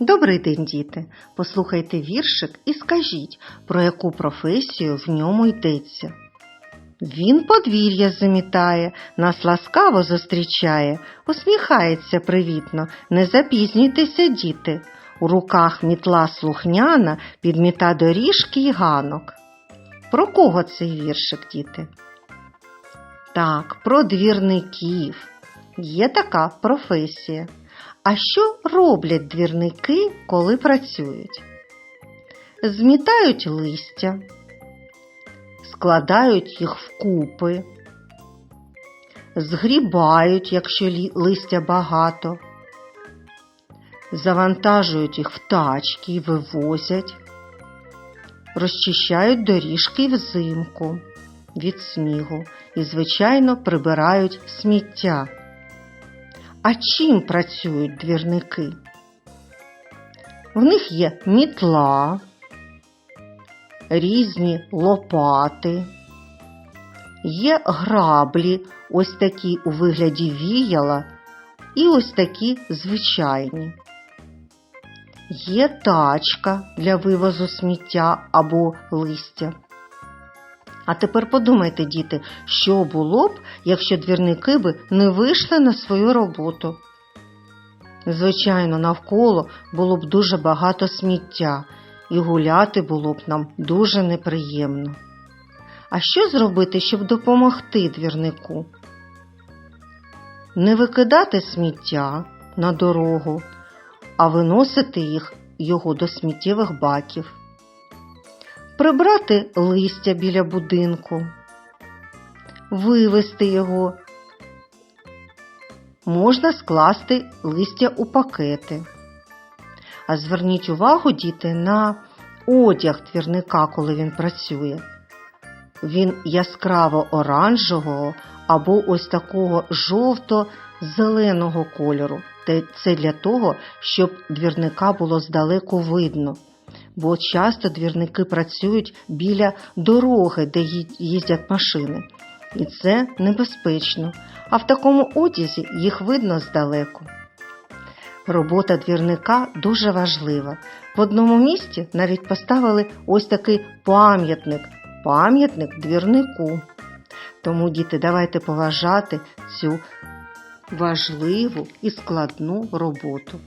Добрий день, діти! Послухайте віршик і скажіть, про яку професію в ньому йдеться. Він подвір'я замітає, нас ласкаво зустрічає, усміхається привітно, не запізнюйтеся, діти. У руках мітла слухняна підміта доріжки й ганок. Про кого цей віршик, діти? Так, про двірників. Є така професія. А що роблять двірники, коли працюють? Змітають листя, складають їх вкупи, згрібають, якщо листя багато, завантажують їх в тачки і вивозять, розчищають доріжки взимку від снігу і, звичайно, прибирають сміття. А чим працюють двірники? В них є мітла, різні лопати, є граблі, ось такі у вигляді віяла, і ось такі звичайні. Є тачка для вивозу сміття або листя. А тепер подумайте, діти, що було б, якщо двірники би не вийшли на свою роботу. Звичайно, навколо було б дуже багато сміття, і гуляти було б нам дуже неприємно. А що зробити, щоб допомогти двірнику? Не викидати сміття на дорогу, а виносити їх його до сміттєвих баків прибрати листя біля будинку, вивести його. Можна скласти листя у пакети. А зверніть увагу, діти, на одяг твірника, коли він працює. Він яскраво оранжевого або ось такого жовто-зеленого кольору. Це для того, щоб двірника було здалеку видно бо часто двірники працюють біля дороги, де їздять машини. І це небезпечно, а в такому одязі їх видно здалеку. Робота двірника дуже важлива. В одному місті навіть поставили ось такий пам'ятник пам'ятник двірнику. Тому, діти, давайте поважати цю важливу і складну роботу.